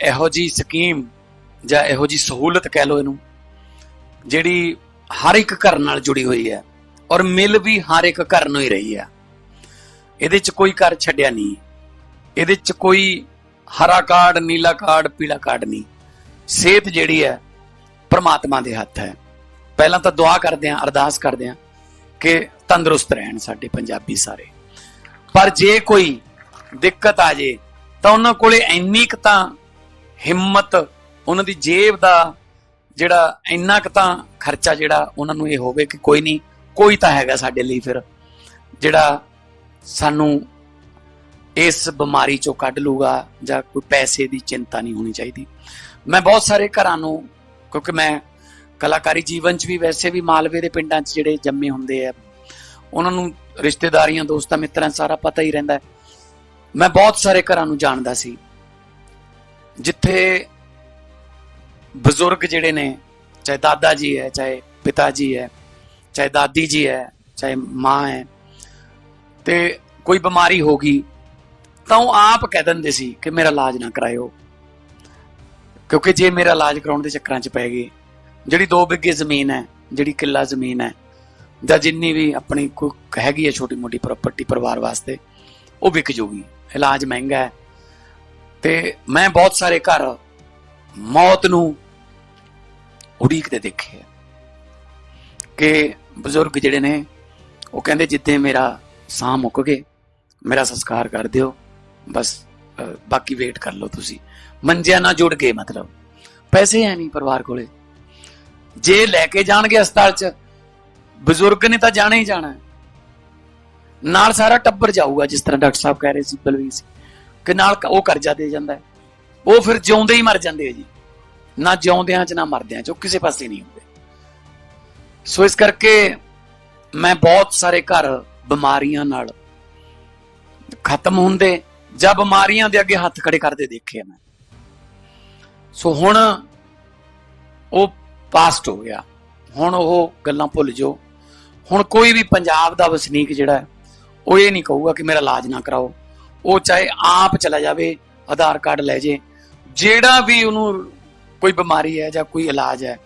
ਇਹੋ ਜੀ ਸਕੀਮ ਜਾਂ ਇਹੋ ਜੀ ਸਹੂਲਤ ਕਹਿ ਲਓ ਇਹਨੂੰ, ਜਿਹੜੀ ਹਰ ਇੱਕ ਘਰ ਨਾਲ ਜੁੜੀ ਹੋਈ ਹੈ ਔਰ ਮਿਲ ਵੀ ਹਰ ਇੱਕ ਘਰ ਨੂੰ ਹੀ ਰਹੀ ਹੈ। ਇਹਦੇ ਚ ਕੋਈ ਘਰ ਛੱਡਿਆ ਨਹੀਂ। ਇਹਦੇ ਚ ਕੋਈ ਹਰਾ ਕਾਰਡ, ਨੀਲਾ ਕਾਰਡ, ਪੀਲਾ ਕਾਰਡ ਨਹੀਂ। ਸਿਹਤ ਜਿਹੜੀ ਹੈ ਪਰਮਾਤਮਾ ਦੇ ਹੱਥ ਹੈ। ਪਹਿਲਾਂ ਤਾਂ ਦੁਆ ਕਰਦੇ ਆਂ ਅਰਦਾਸ ਕਰਦੇ ਆਂ ਕਿ ਤੰਦਰੁਸਤ ਰਹਿਣ ਸਾਡੇ ਪੰਜਾਬੀ ਸਾਰੇ। ਪਰ ਜੇ ਕੋਈ ਦਿੱਕਤ ਆ ਜੇ, ਤਾਂ ਉਹਨਾਂ ਕੋਲੇ ਇੰਨੀ ਕੁ ਤਾਂ ਹਿੰਮਤ, ਉਹਨਾਂ ਦੀ ਜੇਬ ਦਾ ਜਿਹੜਾ ਇੰਨਾ ਕੁ ਤਾਂ ਖਰਚਾ ਜਿਹੜਾ ਉਹਨਾਂ ਨੂੰ ਇਹ ਹੋਵੇ ਕਿ ਕੋਈ ਨਹੀਂ, ਕੋਈ ਤਾਂ ਹੈਗਾ ਸਾਡੇ ਲਈ ਫਿਰ, ਜਿਹੜਾ ਸਾਨੂੰ ਇਸ ਬਿਮਾਰੀ ਚੋਂ ਕੱਢ ਲੂਗਾ ਜਾਂ ਕੋਈ ਪੈਸੇ ਦੀ ਚਿੰਤਾ ਨਹੀਂ ਹੋਣੀ ਚਾਹੀਦੀ। ਮੈਂ ਬਹੁਤ ਸਾਰੇ ਘਰਾਂ ਨੂੰ, ਕਿਉਂਕਿ ਮੈਂ ਕਲਾਕਾਰੀ ਜੀਵਨ 'ਚ ਵੀ ਵੈਸੇ ਵੀ ਮਾਲਵੇ ਦੇ ਪਿੰਡਾਂ 'ਚ ਜਿਹੜੇ ਜੰਮੇ ਹੁੰਦੇ ਆ, ਉਹਨਾਂ ਨੂੰ ਰਿਸ਼ਤੇਦਾਰੀਆਂ, ਦੋਸਤਾਂ, ਮਿੱਤਰਾਂ ਸਾਰਾ ਪਤਾ ਹੀ ਰਹਿੰਦਾ ਮੈਂ ਬਹੁਤ ਸਾਰੇ ਘਰਾਂ ਨੂੰ ਜਾਣਦਾ ਸੀ। ਜਿੱਥੇ ਬਜ਼ੁਰਗ ਜਿਹੜੇ ਨੇ, ਚਾਹੇ ਦਾਦਾ ਜੀ ਹੈ, ਚਾਹੇ ਪਿਤਾ ਜੀ ਹੈ, ਚਾਹੇ ਦਾਦੀ ਜੀ ਹੈ, ਚਾਹੇ ਮਾਂ ਹੈ, ਤੇ ਕੋਈ ਬਿਮਾਰੀ ਹੋ ਗਈ, ਤਾਂ ਉਹ ਆਪ ਕਹਿ ਦਿੰਦੇ ਸੀ ਕਿ ਮੇਰਾ ਇਲਾਜ ਨਾ ਕਰਾਇਓ। ਕਿਉਂਕਿ ਜੇ ਮੇਰਾ ਇਲਾਜ ਕਰਾਉਣ ਦੇ ਚੱਕਰਾਂ 'ਚ ਪੈ ਗਏ, ਜਿਹੜੀ 2 ਬਿੱਗੇ ਜ਼ਮੀਨ ਹੈ, ਜਿਹੜੀ ਕਿੱਲਾ ਜ਼ਮੀਨ ਹੈ, ਜਾਂ ਜਿੰਨੀ ਵੀ ਆਪਣੀ ਕੋਈ ਹੈਗੀ ਹੈ ਛੋਟੀ ਮੋਟੀ ਪ੍ਰਾਪਰਟੀ ਪਰਿਵਾਰ ਵਾਸਤੇ, ਉਹ ਵਿਕ ਜੂਗੀ। ਇਲਾਜ ਮਹਿੰਗਾ ਹੈ ਤੇ ਮੈਂ ਬਹੁਤ ਸਾਰੇ ਘਰ ਮੌਤ ਨੂੰ ਉਡੀਕਦੇ ਦੇਖੇ ਕਿ ਬਜ਼ੁਰਗ ਜਿਹੜੇ ਨੇ, ਉਹ ਕਹਿੰਦੇ ਜਿੱਥੇ ਮੇਰਾ ਸਾਹ ਮੁੱਕ ਗਏ, ਮੇਰਾ ਸੰਸਕਾਰ ਕਰ ਦਿਓ, ਬਸ ਬਾਕੀ ਵੇਟ ਕਰ ਲਓ ਤੁਸੀਂ। ਮੰਜਿਆਂ ਨਾਲ ਜੁੜ ਗਏ ਮਤਲਬ। ਪੈਸੇ ਹੈ ਨਹੀਂ ਪਰਿਵਾਰ ਕੋਲੇ। ਜੇ ਲੈ ਕੇ ਜਾਣਗੇ ਹਸਪਤਾਲ 'ਚ, ਬਜ਼ੁਰਗ ਨੇ ਤਾਂ ਜਾਣਾ ਹੀ ਜਾਣਾ। ਨਾਲ ਸਾਰਾ ਟੱਬਰ ਜਾਊਗਾ, ਜਿਸ ਤਰ੍ਹਾਂ ਡਾਕਟਰ ਸਾਹਿਬ ਕਹਿ ਰਹੇ ਸੀ, ਬਲਵੀਰ ਸਿੰਘ। ਕਿ ਨਾਲ ਉਹ ਕਰਜ਼ਾ ਦੇ ਜਾਂਦਾ ਹੈ। ਉਹ ਫਿਰ ਜਿਉਂਦੇ ਹੀ ਮਰ ਜਾਂਦੇ ਆ ਜੀ। ਨਾ ਜਿਉਂਦਿਆਂ 'ਚ, ਨਾ ਮਰਦਿਆਂ 'ਚ, ਉਹ ਕਿਸੇ ਪਾਸੇ ਨਹੀਂ ਹੁੰਦੇ। ਸੋ ਇਸ ਕਰਕੇ ਮੈਂ ਬਹੁਤ ਸਾਰੇ ਘਰ ਬਿਮਾਰੀਆਂ ਨਾਲ ਖਤਮ ਹੁੰਦੇ, ਜਾਂ ਬਿਮਾਰੀਆਂ ਦੇ ਅੱਗੇ ਹੱਥ ਖੜੇ ਕਰਦੇ ਦੇਖੇ ਆ ਮੈਂ। ਸੋ ਹੁਣ ਉਹ ਪਾਸਟ ਹੋ ਗਿਆ। ਹੁਣ ਉਹ ਗੱਲਾਂ ਭੁੱਲ ਜਾਓ। ਹੁਣ ਕੋਈ ਵੀ ਪੰਜਾਬ ਦਾ ਵਸਨੀਕ ਜਿਹੜਾ ਉਹ ਇਹ ਨਹੀਂ ਕਹੂਗਾ ਕਿ ਮੇਰਾ ਇਲਾਜ ਨਾ ਕਰਾਓ। ਉਹ ਚਾਹੇ ਆਪ ਚਲਾ ਜਾਵੇ, ਆਧਾਰ ਕਾਰਡ ਲੈ ਜੇ, ਜਿਹੜਾ ਵੀ ਉਹਨੂੰ ਕੋਈ ਬਿਮਾਰੀ ਹੈ ਜਾਂ ਕੋਈ ਇਲਾਜ ਹੈ,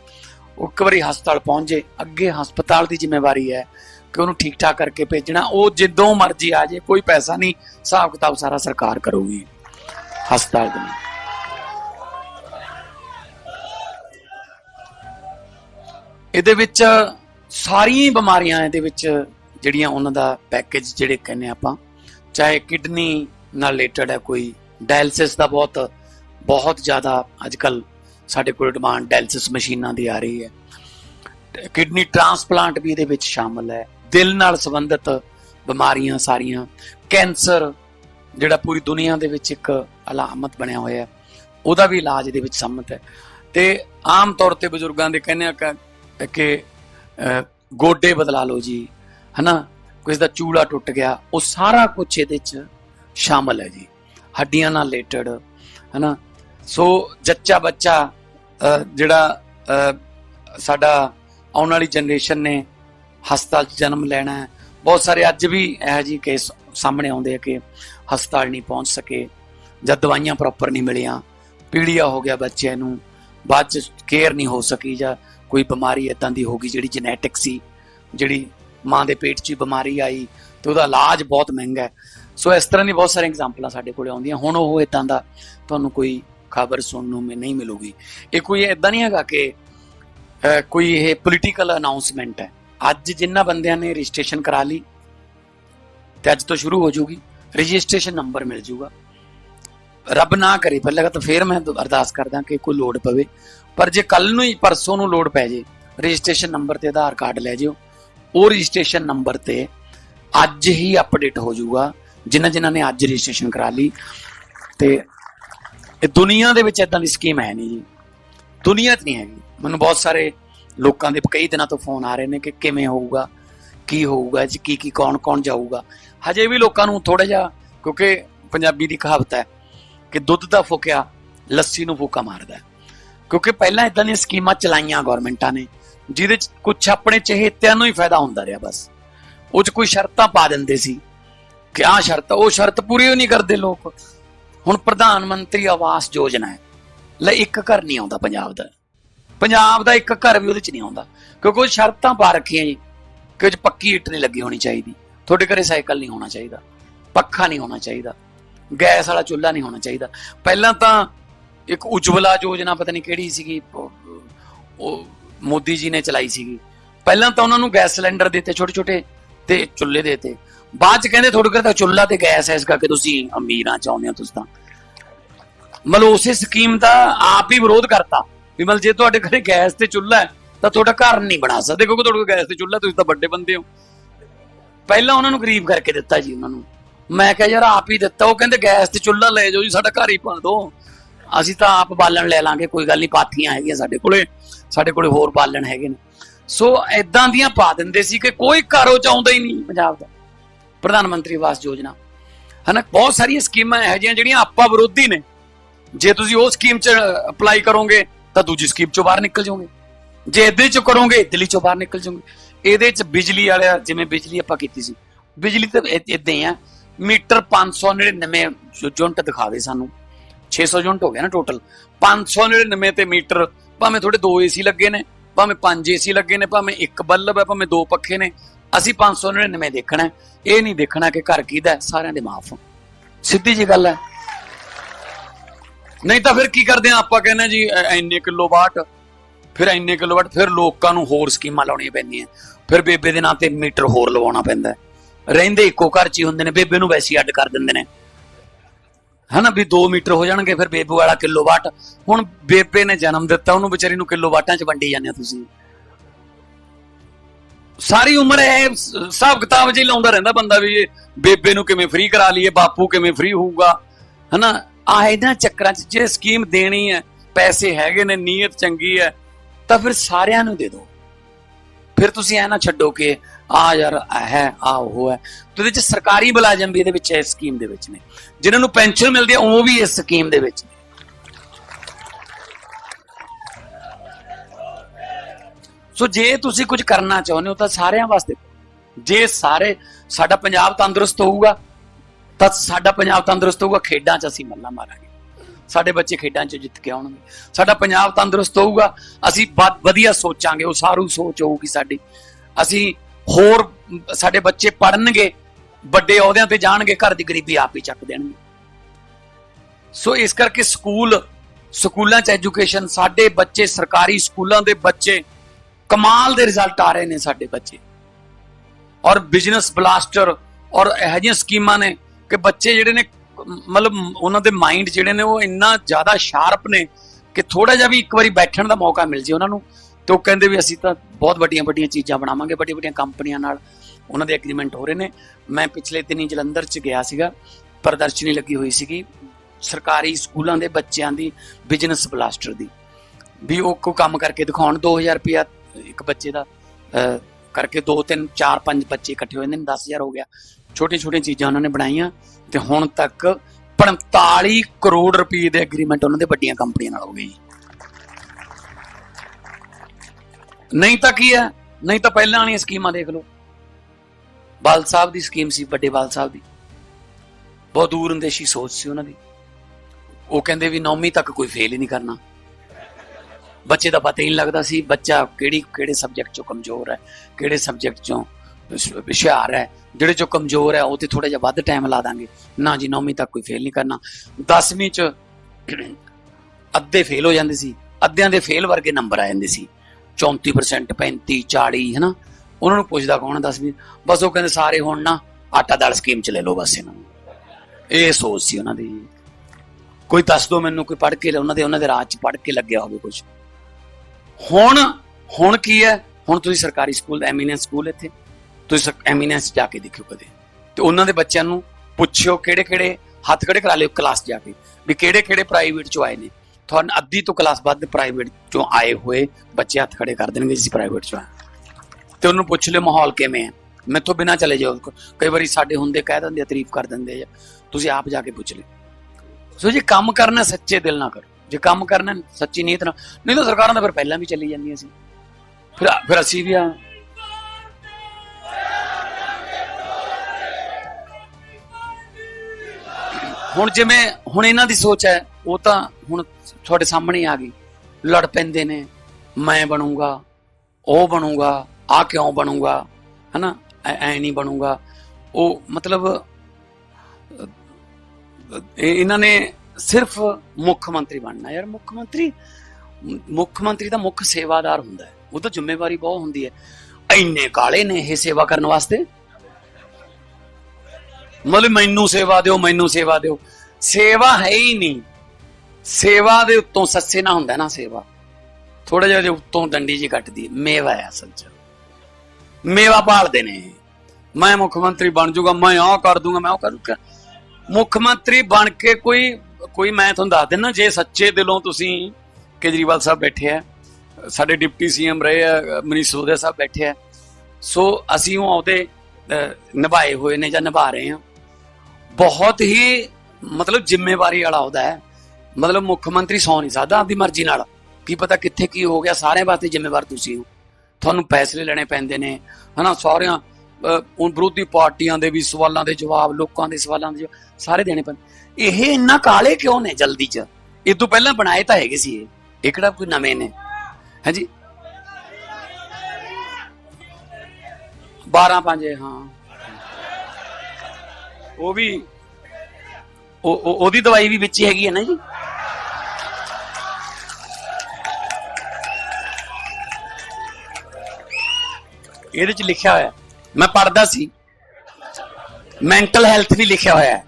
ਉਹ ਇੱਕ ਵਾਰੀ ਹਸਪਤਾਲ ਪਹੁੰਚ ਜੇ, ਅੱਗੇ ਹਸਪਤਾਲ ਦੀ ਜ਼ਿੰਮੇਵਾਰੀ ਹੈ ਕਿ ਉਹਨੂੰ ਠੀਕ ਠਾਕ ਕਰਕੇ ਭੇਜਣਾ, ਉਹ ਜਿੱਦੋਂ ਮਰਜ਼ੀ ਆ ਜੇ, ਕੋਈ ਪੈਸਾ ਨਹੀਂ, ਹਿਸਾਬ ਕਿਤਾਬ ਸਾਰਾ ਸਰਕਾਰ ਕਰੂਗੀ, ਹਸਪਤਾਲ ਦੇ ਨਾਲ। ਇਹਦੇ ਵਿੱਚ ਸਾਰੀਆਂ ਬਿਮਾਰੀਆਂ ਇਹਦੇ ਵਿੱਚ ਜਿਹੜੀਆਂ ਉਹਨਾਂ ਦਾ ਪੈਕੇਜ ਜਿਹੜੇ ਕਹਿੰਦੇ ਆਪਾਂ ਚਾਹੇ ਕਿਡਨੀ ਨਾਲ ਰਿਲੇਟਡ ਹੈ ਕੋਈ ਡਾਇਲਿਸਿਸ ਦਾ ਬਹੁਤ ਬਹੁਤ ਜ਼ਿਆਦਾ ਅੱਜ ਅੱਜਕੱਲ ਸਾਡੇ ਕੋਲ ਡਿਮਾਂਡ ਡਾਇਲਿਸਿਸ ਮਸ਼ੀਨਾਂ ਦੀ ਆ ਰਹੀ ਹੈ। ਕਿਡਨੀ ਟ੍ਰਾਂਸਪਲਾਂਟ ਵੀ ਇਹਦੇ ਵਿੱਚ ਸ਼ਾਮਲ ਹੈ। ਦਿਲ ਨਾਲ ਸੰਬੰਧਿਤ ਬਿਮਾਰੀਆਂ ਸਾਰੀਆਂ। ਕੈਂਸਰ, ਜਿਹੜਾ ਪੂਰੀ ਦੁਨੀਆ ਦੇ ਵਿੱਚ ਇੱਕ ਅਲਾਮਤ ਬਣਿਆ ਹੋਇਆ ਹੈ, ਉਹਦਾ ਵੀ ਇਲਾਜ ਇਹਦੇ ਵਿੱਚ ਸੰਮਤ ਹੈ। ਤੇ ਆਮ ਤੌਰ ਤੇ ਬਜ਼ੁਰਗਾਂ ਦੇ ਕਹਿੰਦੇ ਆ ਕਿ- ਕਿ ਗੋਡੇ ਬਦਲਾ ਲਓ ਜੀ, ਹਨਾ? ਕਿਸੇ ਦਾ ਚੂੜਾ ਟੁੱਟ ਗਿਆ, ਉਹ ਸਾਰਾ ਕੁਝ ਇਹਦੇ ਚ ਸ਼ਾਮਲ ਹੈ ਜੀ। ਹੱਡੀਆਂ ਨਾਲ ਰਿਲੇਟਡ ਹਨਾ? ਸੋ ਜੱਚਾ ਬੱਚਾ ਜਿਹੜਾ ਸਾਡਾ ਆਉਣ ਵਾਲੀ ਜਨਰੇਸ਼ਨ ਨੇ ਹਸਪਤਾਲ 'ਚ ਜਨਮ ਲੈਣਾ ਹੈ। ਬਹੁਤ ਸਾਰੇ ਅੱਜ ਵੀ ਇਹੋ ਜਿਹੇ ਕੇਸ ਸਾਹਮਣੇ ਆਉਂਦੇ ਆ ਕਿ ਹਸਪਤਾਲ ਨਹੀਂ ਪਹੁੰਚ ਸਕੇ, ਜਾਂ ਦਵਾਈਆਂ ਪ੍ਰੋਪਰ ਨਹੀਂ ਮਿਲੀਆਂ। ਪੀੜੀਆ ਹੋ ਗਿਆ ਬੱਚਿਆਂ ਨੂੰ, ਬਾਅਦ ਚ ਕੇਅਰ ਨਹੀਂ ਹੋ ਸਕੀ ਜਾਂ ਕੋਈ ਬਿਮਾਰੀ ਇਦਾਂ ਦੀ ਹੋ ਗਈ ਜਿਹੜੀ ਜੈਨੇਟਿਕ ਸੀ, ਜਿਹੜੀ ਮਾਂ ਦੇ ਪੇਟ 'ਚ ਹੀ ਬਿਮਾਰੀ ਆਈ ਤੇ ਉਹਦਾ ਇਲਾਜ ਬਹੁਤ ਮਹਿੰਗਾ ਹੈ। ਸੋ ਇਸ ਤਰ੍ਹਾਂ ਦੀ ਬਹੁਤ ਸਾਰੀਆਂ ਐਗਜ਼ਾਮਪਲਾਂ ਸਾਡੇ ਕੋਲੇ ਆਉਂਦੀਆਂ। ਹੁਣ ਉਹ ਇਦਾਂ ਦਾ ਤੁਹਾਨੂੰ ਕੋਈ ਖਬਰ ਸੁਣਨ ਨੂੰ ਮਿ- ਨਹੀਂ ਮਿਲੂਗੀ। ਇਹ ਕੋਈ ਇਦਾਂ ਨਹੀਂ ਹੈਗਾ ਕਿ ਕੋਈ ਇਹ ਪੋਲੀਟੀਕਲ ਅਨਾਉਂਸਮੈਂਟ ਹੈ। ਅੱਜ ਜਿੰਨਾ ਬੰਦਿਆਂ ਨੇ ਰਜਿਸਟ੍ਰੇਸ਼ਨ ਕਰਾ ਲਈ ਤੇ ਅੱਜ ਤੋਂ ਸ਼ੁਰੂ ਹੋ ਜੂਗੀ, ਰਜਿਸਟ੍ਰੇਸ਼ਨ ਨੰਬਰ ਮਿਲ ਜੂਗਾ। ਰੱਬ ਨਾ ਕਰੇ, ਪਹਿਲਾਂ ਤਾਂ ਫੇਰ ਮੈਂ ਅਰਦਾਸ ਕਰਦਾ ਕਿ ਕੋਈ ਲੋੜ ਪਵੇ। ਪਰ ਜੇ ਕੱਲ ਨੂੰ ਹੀ ਪਰਸੋਂ ਨੂੰ ਲੋੜ ਪੈ ਜੇ, ਰਜਿਸਟ੍ਰੇਸ਼ਨ ਨੰਬਰ ਤੇ ਆਧਾਰ ਕਾਰਡ ਲੈ ਜਿਓ। ਉਹ ਰਜਿਸਟ੍ਰੇਸ਼ਨ ਨੰਬਰ ਤੇ ਅੱਜ ਹੀ ਅਪਡੇਟ ਹੋ ਜਾਊਗਾ। ਜਿਨ੍ਹਾਂ ਜਿਨ੍ਹਾਂ ਨੇ ਅੱਜ ਰਜਿਸਟ੍ਰੇਸ਼ਨ ਕਰਾ ਲਈ। ਤੇ ਇਹ ਦੁਨੀਆ ਦੇ ਵਿੱਚ ਇਦਾਂ ਦੀ ਸਕੀਮ ਹੈ ਨਹੀਂ ਜੀ। ਦੁਨੀਆ 'ਚ ਨਹੀਂ ਹੈਗੀ। ਮੈਨੂੰ ਬਹੁਤ ਸਾਰੇ ਲੋਕਾਂ ਦੇ ਕਈ ਦਿਨਾਂ ਤੋਂ ਫੋਨ ਆ ਰਹੇ ਨੇ ਕਿ ਕਿਵੇਂ ਹੋਊਗਾ, ਕੀ ਹੋਊਗਾ ਇਹ ਕੀ ਕੀ ਕੌਣ ਕੌਣ ਜਾਊਗਾ। ਹਜੇ ਵੀ ਲੋਕਾਂ ਨੂੰ ਥੋੜਾ ਜਿਹਾ, ਕਿਉਂਕਿ ਪੰਜਾਬੀ ਦੀ ਕਹਾਵਤ ਹੈ ਕਿ ਦੁੱਧ ਦਾ ਫੁਕਿਆ, ਲੱਸੀ ਨੂੰ ਫੂਕਾ ਮਾਰਦਾ ਕਿਉਂਕਿ ਪਹਿਲਾਂ ਇਦਾਂ ਦੀਆਂ ਸਕੀਮਾਂ ਚਲਾਈਆਂ ਗਵਰਨਮੈਂਟਾਂ ਨੇ। ਜਿਹਦੇ ਚ ਕੁਝ ਆਪਣੇ ਚਹੇਤਿਆਂ ਨੂੰ ਹੀ ਫਾਇਦਾ ਹੁੰਦਾ ਰਿਹਾ ਬਸ। ਉਹ ਚ ਕੋਈ ਸ਼ਰਤਾਂ ਪਾ ਦਿੰਦੇ ਸੀ ਕਿ ਆਹ ਸ਼ਰਤ, ਉਹ ਸ਼ਰਤ ਪੂਰੀ ਹੀ ਨਹੀਂ ਕਰਦੇ ਲੋਕ। ਹੁਣ ਪ੍ਰਧਾਨ ਮੰਤਰੀ ਆਵਾਸ ਯੋਜਨਾ ਹੈ। ਲੈ ਇੱਕ ਘਰ ਨਹੀਂ ਆਉਂਦਾ ਪੰਜਾਬ ਦਾ। ਪੰਜਾਬ ਦਾ ਇੱਕ ਘਰ ਵੀ ਉਹਦੇ ਚ ਨਹੀਂ ਆਉਂਦਾ। ਕਿਉਂਕਿ ਉਹ ਸ਼ਰਤਾਂ ਪਾ ਰੱਖੀਆਂ ਜੀ ਕਿ ਉਹ ਪੱਕੀ ਇੱਟ ਨਹੀਂ ਲੱਗੀ ਹੋਣੀ ਚਾਹੀਦੀ। ਤੁਹਾਡੇ ਘਰੇ ਸਾਈਕਲ ਨਹੀਂ ਹੋਣਾ ਚਾਹੀਦਾ। ਪੱਖਾ ਨਹੀਂ ਹੋਣਾ ਚਾਹੀਦਾ। ਗੈਸ ਵਾਲਾ ਚੁੱਲ੍ਹਾ ਨਹੀਂ ਹੋਣਾ ਚਾਹੀਦਾ। ਪਹਿਲਾਂ ਤਾਂ ਇੱਕ ਉਜਵਲਾ ਯੋਜਨਾ ਪਤਾ ਨਹੀਂ ਕਿਹੜੀ ਸੀਗੀ ਉਹ ਮੋਦੀ ਜੀ ਨੇ ਚਲਾਈ ਸੀਗੀ। ਪਹਿਲਾਂ ਤਾਂ ਉਹਨਾਂ ਨੂੰ ਗੈਸ ਸਿਲੰਡਰ ਦਿੱਤੇ ਛੋਟੇ ਛੋਟੇ ਤੇ ਚੁੱਲ੍ਹੇ ਦਿੱਤੇ ਬਾਅਦ ਚ ਕਹਿੰਦੇ ਤੁਹਾਡੇ ਘਰ ਤਾਂ ਚੁੱਲ੍ਹਾ ਤੇ ਗੈਸ ਹੈ, ਇਸ ਕਰਕੇ ਤੁਸੀਂ ਅਮੀਰਾਂ ਚਾਹੁੰਦੇ ਹੋ ਤੁਸੀਂ ਤਾਂ। ਮਤਲਬ ਉਸੇ ਸਕੀਮ ਦਾ ਆਪ ਹੀ ਵਿਰੋਧ ਕਰਤਾ ਵੀ ਮਤਲਬ ਜੇ ਤੁਹਾਡੇ ਘਰੇ ਗੈਸ ਤੇ ਚੁੱਲ੍ਹਾ ਹੈ, ਤਾਂ ਤੁਹਾਡਾ ਘਰ ਨਹੀਂ ਬਣਾ ਸਕਦੇ, ਕਿਉਂਕਿ ਤੁਹਾਡੇ ਕੋਲ ਗੈਸ ਤੇ ਚੁੱਲ੍ਹਾ ਤੁਸੀਂ ਤਾਂ ਵੱਡੇ ਬੰਦੇ ਹੋ। ਪਹਿਲਾਂ ਉਹਨਾਂ ਨੂੰ ਗਰੀਬ ਕਰਕੇ ਦਿੱਤਾ ਜੀ ਉਹਨਾਂ ਨੂੰ। ਮੈਂ ਕਿਹਾ ਯਾਰ ਆਪ ਹੀ ਦਿੱਤਾ, ਉਹ ਕਹਿੰਦੇ ਗੈਸ ਤੇ ਚੁੱਲ੍ਹਾ ਲੈ ਜਾਓ ਜੀ, ਸਾਡਾ ਘਰ ਹੀ ਪਾ ਦਿਓ। ਅਸੀਂ ਤਾਂ ਆਪ ਬਾਲਣ ਲੈ ਲਾਂਗੇ, ਕੋਈ ਗੱਲ ਨਹੀਂ, ਪਾਥੀਆਂ ਹੈਗੀਆਂ ਸਾਡੇ ਕੋਲੇ ਸਾਡੇ ਕੋਲੇ ਹੋਰ ਬਾਲਣ ਹੈਗੇ ਨੇ। ਸੋ ਐਦਾਂ ਦੀਆਂ ਪਾ ਦਿੰਦੇ ਸੀ ਕਿ ਕੋਈ ਘਰੋਂ ਚਾਹੁੰਦਾ ਹੀ ਨਹੀਂ ਪੰਜਾਬ ਦਾ। ਪ੍ਰਧਾਨ ਮੰਤਰੀ ਆਵਾਸ ਯੋਜਨਾ। ਹਨਾ, ਬਹੁਤ ਸਾਰੀਆਂ ਸਕੀਮਾਂ ਇਹੋ ਜਿਹੀਆਂ ਜਿਹੜੀਆਂ ਆਪਾਂ ਵਿਰੋਧੀ ਨੇ। ਜੇ ਤੁਸੀਂ ਉਹ ਸਕੀਮ 'ਚ ਅਪਲਾਈ ਕਰੋਗੇ, ਤਾਂ ਦੂਜੀ ਸਕੀਮ 'ਚੋਂ ਬਾਹਰ ਨਿਕਲ ਜਾਓਗੇ। ਜੇ ਇਹਦੇ 'ਚ ਕਰੋਗੇ, ਦਿੱਲੀ 'ਚੋਂ ਬਾਹਰ ਨਿਕਲ ਜਾਓਗੇ। ਇਹਦੇ 'ਚ ਬਿਜਲੀ ਵਾਲਿਆ, ਜਿਵੇਂ ਬਿਜਲੀ ਆਪਾਂ ਕੀਤੀ ਸੀ। ਬਿਜਲੀ ਤਾਂ ਇਦਾਂ ਹੀ ਆ। ਮੀਟਰ 599 ਜੋ ਯੂਨਿਟ ਦਿਖਾਵੇ ਸਾਨੂੰ। 600 ਯੂਨਿਟ ਹੋ ਗਿਆ ਨਾ ਟੋਟਲ 599 ਤੇ ਮੀਟਰ, ਭਾਵੇਂ ਤੁਹਾਡੇ ਦੋ ਏਸੀ ਲੱਗੇ ਨੇ, ਭਾਵੇਂ ਪੰਜ ਏਸੀ ਲੱਗੇ ਨੇ, ਭਾਵੇਂ ਇੱਕ ਬੱਲਬ ਹੈ, ਭਾਵੇਂ ਦੋ ਪੱਖੇ ਨੇ, ਅਸੀਂ 599 ਦੇਖਣਾ ਇਹ ਨਹੀਂ ਦੇਖਣਾ ਕਿ ਘਰ ਕਿਹਦਾ ਸਾਰਿਆਂ ਦੇ ਮਾਫ ਸਿੱਧੀ ਜੀ ਗੱਲ ਹੈ। ਨਹੀਂ ਤਾਂ ਫਿਰ ਕੀ ਕਰਦੇ ਆ ਆਪਾਂ ਕਹਿੰਦੇ ਜੀ ਇੰਨੇ ਐਨੇ ਕਿਲੋਵਾਟ ਫਿਰ ਇੰਨੇ ਐਨੇ ਕਿਲੋਵਾਟ ਫਿਰ ਲੋਕਾਂ ਨੂੰ ਹੋਰ ਸਕੀਮਾਂ ਲਾਉਣੀਆਂ ਪੈਂਦੀਆਂ। ਫਿਰ ਬੇਬੇ ਦੇ ਨਾਂ ਤੇ ਮੀਟਰ ਹੋਰ ਲਵਾਉਣਾ ਪੈਂਦਾ ਰਹਿੰਦੇ ਇੱਕੋ ਘਰ 'ਚ ਹੀ ਹੁੰਦੇ ਨੇ, ਬੇਬੇ ਨੂੰ ਵੈਸੇ ਅੱਡ ਕਰ ਦਿੰਦੇ ਨੇ। ਹਨਾ ਵੀ 2 ਮੀਟਰ ਹੋ ਜਾਣਗੇ, ਫਿਰ ਬੇਬੇ ਵਾਲਾ ਕਿਲੋਵਾਟ ਹੁਣ ਬੇਬੇ ਨੇ ਜਨਮ ਦਿੱਤਾ, ਉਹਨੂੰ ਵਿਚਾਰੀ ਨੂੰ ਕਿਲੋਵਾਟਾਂ 'ਚ ਵੰਡੀ ਜਾਂਦੇ ਤੁਸੀਂ। ਸਾਰੀ ਉਮਰ ਇਹ ਹਿਸਾਬ ਕਿਤਾਬ ਜੀ ਲਾਉਂਦਾ ਰਹਿੰਦਾ ਬੰਦਾ ਵੀ ਬੇਬੇ ਨੂੰ ਕਿਵੇਂ ਫ੍ਰੀ ਕਰਾ ਲਈਏ, ਬਾਪੂ ਕਿਵੇਂ ਫ੍ਰੀ ਹੋਊਗਾ, ਹਨਾ। ਆਹ ਇਹਨਾਂ ਚੱਕਰਾਂ 'ਚ ਜੇ ਸਕੀਮ ਦੇਣੀ ਹੈ, ਪੈਸੇ ਹੈਗੇ ਨੇ, ਨੀਅਤ ਚੰਗੀ ਹੈ, ਤਾਂ ਫਿਰ ਸਾਰਿਆਂ ਨੂੰ ਦੇ ਦਿਓ। ਫਿਰ ਤੁਸੀਂ ਐ ਨਾ ਛੱਡੋ ਕਿ ਆ ਯਾਰ ਹੈ, ਆ ਉਹ ਹੈ। ਤੇ ਇਹਦੇ ਚ ਸਰਕਾਰੀ ਮੁਲਾਜ਼ਮ ਵੀ ਇਹਦੇ ਵਿੱਚ ਇਸ ਸਕੀਮ ਦੇ ਵਿੱਚ ਨੇ। ਜਿਨ੍ਹਾਂ ਨੂੰ ਪੈਨਸ਼ਨ ਮਿਲਦੀ ਹੈ, ਉਹ ਵੀ ਇਸ ਸਕੀਮ ਦੇ ਵਿੱਚ ਨੇ। ਸੋ ਜੇ ਤੁਸੀਂ ਕੁਝ ਕਰਨਾ ਚਾਹੁੰਦੇ ਹੋ ਤਾਂ ਸਾਰਿਆਂ ਵਾਸਤੇ, ਜੇ ਸਾਰੇ, ਸਾਡਾ ਪੰਜਾਬ ਤੰਦਰੁਸਤ ਹੋਊਗਾ, ਤਾਂ ਸਾਡਾ ਪੰਜਾਬ ਤੰਦਰੁਸਤ ਹੋਊਗਾ, ਖੇਡਾਂ 'ਚ ਅਸੀਂ ਮੱਲਾ ਮਾਰਾਂਗੇ। ਸਾਡੇ ਬੱਚੇ ਖੇਡਾਂ 'ਚ ਜਿੱਤ ਕੇ ਆਉਣਗੇ। ਸਾਡਾ ਪੰਜਾਬ ਤੰਦਰੁਸਤ ਹੋਊਗਾ, ਅਸੀਂ ਵਧ- ਵਧੀਆ ਸੋਚਾਂਗੇ, ਉਹ ਸਾਰੂ ਸੋਚ ਹੋਊਗੀ ਸਾਡੀ। ਅਸੀਂ ਹੋਰ ਸਾਡੇ ਬੱਚੇ ਪੜਨਗੇ ਵੱਡੇ ਅਹੁਦਿਆਂ ਤੇ ਜਾਣਗੇ, ਘਰ ਦੀ ਗਰੀਬੀ ਆਪ ਹੀ ਚੱਕ ਦੇਣਗੇ। ਸੋ ਇਸ ਕਰਕੇ ਸਕੂਲ, ਸਕੂਲਾਂ 'ਚ ਐਜੂਕੇਸ਼ਨ, ਸਾਡੇ ਬੱਚੇ ਸਰਕਾਰੀ ਸਕੂਲਾਂ ਦੇ ਬੱਚੇ ਕਮਾਲ ਦੇ ਰਿਜ਼ਲਟ ਆ ਰਹੇ ਨੇ ਸਾਡੇ ਬੱਚੇ। ਔਰ ਬਿਜ਼ਨਸ ਬਲਾਸਟਰ ਔਰ ਇਹੋ ਜਿਹੀਆਂ ਸਕੀਮਾਂ ਨੇ ਕਿ ਬੱਚੇ ਜਿਹੜੇ ਨੇ, ਮਤਲਬ ਉਹਨਾਂ ਦੇ ਮਾਈਂਡ ਜਿਹੜੇ ਨੇ ਉਹ ਇੰਨਾ ਜ਼ਿਆਦਾ ਸ਼ਾਰਪ ਨੇ ਕਿ ਥੋੜਾ ਜਿਹਾ ਵੀ ਇੱਕ ਵਾਰੀ ਬੈਠਣ ਦਾ ਮੌਕਾ ਮਿਲ ਜੇ ਉਹਨਾਂ ਨੂੰ। ਤੇ ਉਹ ਕਹਿੰਦੇ ਵੀ ਅਸੀਂ ਤਾਂ ਬਹੁਤ ਵੱਡੀਆਂ ਵੱਡੀਆਂ ਚੀਜ਼ਾਂ ਬਣਾਵਾਂਗੇ, ਵੱਡੀਆਂ ਵੱਡੀਆਂ ਕੰਪਨੀਆਂ ਨਾਲ। ਉਹਨਾਂ ਦੇ ਐਗਰੀਮੈਂਟ ਹੋ ਰਹੇ ਨੇ। ਮੈਂ ਪਿਛਲੇ ਦਿਨੀ ਜਲੰਧਰ ਚ ਗਿਆ ਸੀਗਾ। ਪ੍ਰਦਰਸ਼ਨੀ ਲੱਗੀ ਹੋਈ ਸੀਗੀ ਸਰਕਾਰੀ ਸਕੂਲਾਂ ਦੇ ਬੱਚਿਆਂ ਦੀ ਬਿਜ਼ਨਸ ਬਲਾਸਟਰ ਦੀ। ਵੀ ਉਹ ਕੋ ਕੰਮ ਕਰਕੇ ਦਿਖਾਉਣ 2000 ਰੁਪਿਆ ਇੱਕ ਬੱਚੇ ਦਾ ਕਰਕੇ 2 3 4 5 ਬੱਚੇ ਇਕੱਠੇ ਹੋਏ ਨੇ 10000 ਹੋ ਗਿਆ। ਛੋਟੀਆਂ ਛੋਟੀਆਂ ਚੀਜ਼ਾਂ ਉਹਨਾਂ ਨੇ ਬਣਾਈਆਂ ਤੇ ਹੁਣ ਤੱਕ 45 ਕਰੋੜ ਰੁਪਏ ਦੇ ਐਗਰੀਮੈਂਟ ਉਹਨਾਂ ਦੇ ਵੱਡੀਆਂ ਕੰਪਨੀਆਂ ਨਾਲ ਹੋ ਗਏ ਜੀ। ਨਹੀਂ ਤਾਂ ਕੀ ਹੈ? ਨਹੀਂ ਤਾਂ ਪਹਿਲਾਂ ਵਾਲੀਆਂ ਸਕੀਮਾਂ ਦੇਖ ਲਓ। ਬਾਲ ਸਾਹਿਬ ਦੀ ਸਕੀਮ ਸੀ, ਵੱਡੇ ਬਾਲ ਸਾਹਿਬ ਦੀ। ਬਹੁਤ ਦੂਰ ਅੰਦੇਸ਼ੀ ਸੋਚ ਸੀ ਉਹਨਾਂ ਦੀ। ਉਹ ਕਹਿੰਦੇ ਵੀ ਨੌਵੀਂ ਤੱਕ ਕੋਈ ਫੇਲ ਹੀ ਨਹੀਂ ਕਰਨਾ। ਬੱਚੇ ਦਾ ਪਤਾ ਹੀ ਨਹੀਂ ਲੱਗਦਾ ਸੀ, ਬੱਚਾ ਕਿਹੜੀ, ਕਿਹੜੇ ਸਬਜੈਕਟ ਚੋਂ ਕਮਜ਼ੋਰ ਹੈ, ਕਿਹੜੇ ਸਬਜੈਕਟ ਚੋਂ ਹੁਸ਼ਿਆਰ ਹੈ, ਜਿਹੜੇ ਚੋਂ ਕਮਜ਼ੋਰ ਹੈ, ਉਹ ਤੇ ਥੋੜਾ ਜਿਹਾ ਵੱਧ ਟਾਈਮ ਲਾ ਦਾਂਗੇ। ਨਾ ਜੀ, ਨੌਵੀਂ ਤੱਕ ਕੋਈ ਫੇਲ ਨਹੀਂ ਕਰਨਾ। 10ਵੀਂ ਚ ਅੱਧੇ ਫੇਲ ਹੋ ਜਾਂਦੇ ਸੀ, ਅੱਧਿਆਂ ਦੇ ਫੇਲ ਵਰਗੇ ਨੰਬਰ ਆ ਜਾਂਦੇ ਸੀ। 34% 35 40 ਹਨਾ? ਉਹਨਾਂ ਨੂੰ ਪੁੱਛਦਾ ਕੌਣ 10ਵੀਂ ਬਸ ਉਹ ਕਹਿੰਦੇ ਸਾਰੇ ਹੁਣ ਨਾ ਆਟਾ ਦਾਲ ਸਕੀਮ ਚ ਲੈ ਲਓ ਬਸ ਇਹਨਾਂ ਨੂੰ। ਇਹ ਸੋਚ ਸੀ ਉਹਨਾਂ ਦੀ। ਕੋਈ ਦੱਸ ਦੋ ਮੈਨੂੰ, ਕੋਈ ਪੜ੍ਹ ਕੇ ਉਹਨਾਂ ਦੇ ਉਹਨਾਂ ਦੇ ਰਾਜ ਚ ਪੜ੍ਹ ਕੇ ਲੱਗਿਆ ਹੋਵੇ ਕੁਝ ਹੁਣ ਹੁਣ ਕੀ ਹੈ? ਹੁਣ ਤੁਸੀਂ ਸਰਕਾਰੀ ਸਕੂਲ ਦਾ ਐਮੀਨੈਂਸ ਸਕੂਲ ਇੱਥੇ। ਤੁਸੀਂ ਐਮੀਨੈਂਸ ਜਾ ਕੇ ਦੇਖਿਓ ਕਦੇ। ਤੇ ਉਹਨਾਂ ਦੇ ਬੱਚਿਆਂ ਨੂੰ ਪੁੱਛਿਓ ਕਿਹੜੇ ਕਿਹੜੇ ਹੱਥ ਖੜੇ ਕਰਾ ਲਿਓ ਕਲਾਸ ਜਾ ਕੇ। ਵੀ ਕਿਹੜੇ ਕਿਹੜੇ ਪ੍ਰਾਈਵੇਟ ਚੋਂ ਆਏ ਨੇ। ਤੁਹਾਨੂੰ ਅੱਧੀ ਤੋਂ ਕਲਾਸ ਵੱਧ ਪ੍ਰਾਈਵੇਟ ਚੋਂ ਆਏ ਹੋਏ ਬੱਚੇ ਹੱਥ ਖੜੇ ਕਰ ਦੇਣਗੇ ਜੀ ਪ੍ਰਾਈਵੇਟ ਚੋਂ ਆਏ। ਤੇ ਉਹਨੂੰ ਪੁੱਛ ਲਿਓ ਮਾਹੌਲ ਕਿਵੇਂ ਹੈ ਮੈਥੋਂ ਬਿਨਾ ਚਲੇ ਜਾਓ ਕਈ ਵਾਰੀ ਸਾਡੇ ਹੁੰਦੇ ਕਹਿ ਦਿੰਦੇ ਆ ਤਾਰੀਫ ਕਰ ਦਿੰਦੇ ਆ ਤੁਸੀਂ ਆਪ ਜਾ ਕੇ ਪੁੱਛ ਲਿਓ ਸੋ ਜੇ ਕੰਮ ਕਰਨਾ ਸੱਚੇ ਦਿਲ ਨਾਲ ਕਰੋ ਜੇ ਕੰਮ ਕਰਨਾ ਸੱਚੀ ਨੀਅਤ ਨਾਲ ਨਹੀਂ ਤਾਂ ਸਰਕਾਰਾਂ ਤਾਂ ਫਿਰ ਪਹਿਲਾਂ ਵੀ ਚੱਲੀ ਜਾਂਦੀਆਂ ਸੀ ਫਿਰ ਫਿਰ ਅਸੀਂ ਵੀ ਆ ਹੁਣ ਜਿਵੇਂ ਹੁਣ ਇਹਨਾਂ ਦੀ ਸੋਚ ਹੈ ਉਹ ਤਾਂ ਹੁਣ ਤੁਹਾਡੇ ਸਾਹਮਣੇ ਆ ਗਈ। ਲੜ ਪੈਂਦੇ ਨੇ, ਮੈਂ ਬਣੂੰਗਾ, ਉਹ ਬਣੂੰਗਾ, ਆ ਕਿਉਂ ਬਣੂੰਗਾ, ਹਨਾ? ਐ ਐ ਨਹੀਂ ਬਣੂੰਗਾ। ਉਹ ਮਤਲਬ ਇਹਨਾਂ ਨੇ ਸਿਰਫ ਮੁੱਖ ਮੰਤਰੀ ਬਣਨਾ। ਯਾਰ ਮੁੱਖ ਮੰਤਰੀ ਮੁੱਖ ਮੰਤਰੀ ਦਾ ਮੁੱਖ ਸੇਵਾਦਾਰ ਹੁੰਦਾ ਹੈ। ਉਹ ਤਾਂ ਜ਼ਿੰਮੇਵਾਰੀ ਬਹੁਤ ਹੁੰਦੀ ਹੈ। ਇੰਨੇ ਕਾਲੇ ਨੇ ਇਹ ਸੇਵਾ ਕਰਨ ਵਾਸਤੇ। ਮਤਲਬ ਮੈਨੂੰ ਸੇਵਾ ਦਿਓ, ਮੈਨੂੰ ਸੇਵਾ ਦਿਓ। ਸੇਵਾ ਹੈ ਹੀ ਨਹੀਂ। ਸੇਵਾ ਦੇ ਉੱਤੋਂ ਸੱਸੇ ਨਾ ਹੁੰਦਾ ਨਾ ਸੇਵਾ। ਥੋੜਾ ਜਿਹਾ ਜੇ ਉੱਤੋਂ ਡੰਡੀ ਜੀ ਕੱਟਦੀ, ਮੇਵਾ ਹੈ ਅਸਲ ਚ ਮੇਵਾ ਭਾਲਦੇ ਨੇ। ਮੈਂ ਮੁੱਖ ਮੰਤਰੀ ਬਣ ਜਾਊਗਾ ਮੈਂ ਆਹ ਕਰ ਦੂੰਗਾ, ਮੈਂ ਉਹ ਕਰ ਮੁੱਖ ਮੰਤਰੀ ਬਣ ਕੇ ਕੋਈ ਕੋਈ ਮੈਂ ਤੁਹਾਨੂੰ ਦੱਸ ਦਿੰਦਾ, ਜੇ ਸੱਚੇ ਦਿਲੋਂ ਤੁਸੀਂ ਕੇਜਰੀਵਾਲ ਸਾਹਿਬ ਬੈਠੇ ਆ, ਸਾਡੇ ਡਿਪਟੀ ਸੀਐਮ ਰਹੇ ਆ, ਮਨੀਸ਼ ਸੋਧਿਆ ਸਾਹਿਬ ਬੈਠੇ ਆ, ਸੋ ਅਸੀਂ ਉਹ ਆਉਦੇ ਨਿਭਾਏ ਹੋਏ ਨੇ ਜਾਂ ਨਿਭਾ ਰਹੇ ਆ। ਬਹੁਤ ਹੀ ਮਤਲਬ ਜ਼ਿੰਮੇਵਾਰੀ ਵਾਲਾ ਉਹਦਾ ਹੈ। ਮਤਲਬ ਮੁੱਖ ਮੰਤਰੀ ਸੌ ਨਹੀਂ ਸਕਦਾ ਆਪਦੀ ਮਰਜ਼ੀ ਨਾਲ। ਕੀ ਪਤਾ ਕਿੱਥੇ ਕੀ ਹੋ ਗਿਆ ਸਾਰਿਆਂ ਵਾਸਤੇ ਜ਼ਿੰਮੇਵਾਰ ਤੁਸੀਂ ਹੋ। ਤੁਹਾਨੂੰ ਫੈਸਲੇ ਲੈਣੇ ਪੈਂਦੇ ਨੇ। ਹਨਾ ਸਾਰਿਆਂ ਅਹ, ਵਿਰੋਧੀ ਪਾਰਟੀਆਂ ਦੇ ਵੀ ਸਵਾਲਾਂ ਦੇ ਜਵਾਬ ਲੋਕਾਂ ਦੇ ਸਵਾਲਾਂ ਦੇ ਸਾਰੇ ਦੇਣੇ ਪੈਂਦੇ। ਇਹ ਇੰਨਾ ਕਾਲੇ ਕਿਉਂ ਨੇ ਜਲਦੀ ਚ? ਇਹ ਤੋਂ ਪਹਿਲਾਂ ਬਣਾਏ ਤਾਂ ਹੈਗੇ ਸੀ ਇਹ। ਇਹ ਕਿਹੜਾ ਕੋਈ ਨਵੇਂ ਨੇ? ਹਾਂਜੀ? 12 5 ਹਾਂ। ਉਹ ਵੀ ਉਹ- ਉਹਦੀ ਦਵਾਈ ਵੀ ਵਿੱਚ ਹੀ ਹੈਗੀ ਹੈ ਨਾ ਜੀ? ਇਹਦੇ ਚ ਲਿਖਿਆ ਹੋਇਆ ਮੈਂ ਪੜਦਾ ਸੀ। ਮੈਂਟਲ ਹੈਲਥ ਵੀ ਲਿਖਿਆ ਹੋਇਆ ਹੈ।